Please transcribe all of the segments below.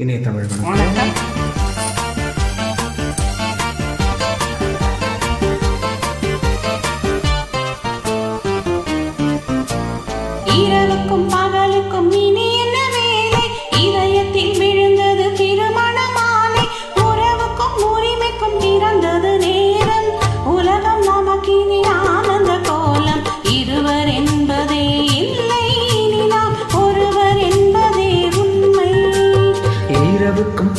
இணைய தமிழ் வணக்கம். இரவுக்கும்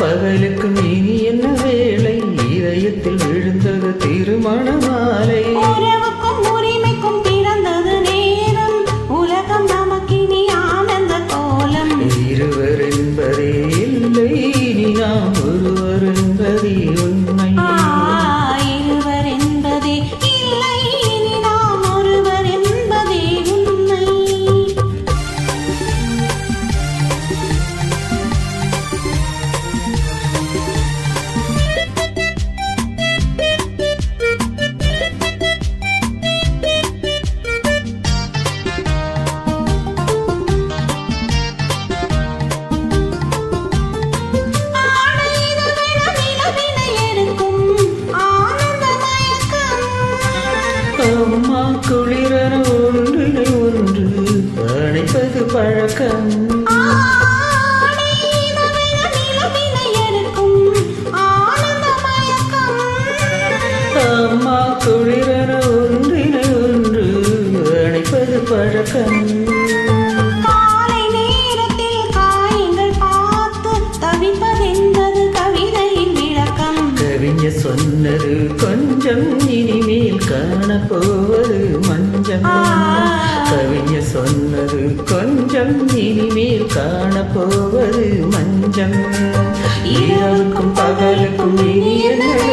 பகலுக்கும் இனி என்ன வேலை இதயத்தில் விழுந்தது திருமண மாலை உரிமைக்கும் பிறந்தது நேரம். உலகம் நமக்கினி ஆனந்த கோலம். இருவர் என்பதே இல்லை. இனி நாம் ஒருவர் என்பதே அம்மா குளிரன ஒன்றினை ஒன்று அணைப்பது பழக்கம். அம்மா குளிரன ஒன்றினை ஒன்று அணைப்பது பழக்கம். காலை நேரத்தில் சொன்னது கொஞ்சம் இனிமேல் காணப்போவது மஞ்சம். இரவுக்கும் பகலுக்கும் இனி என்ன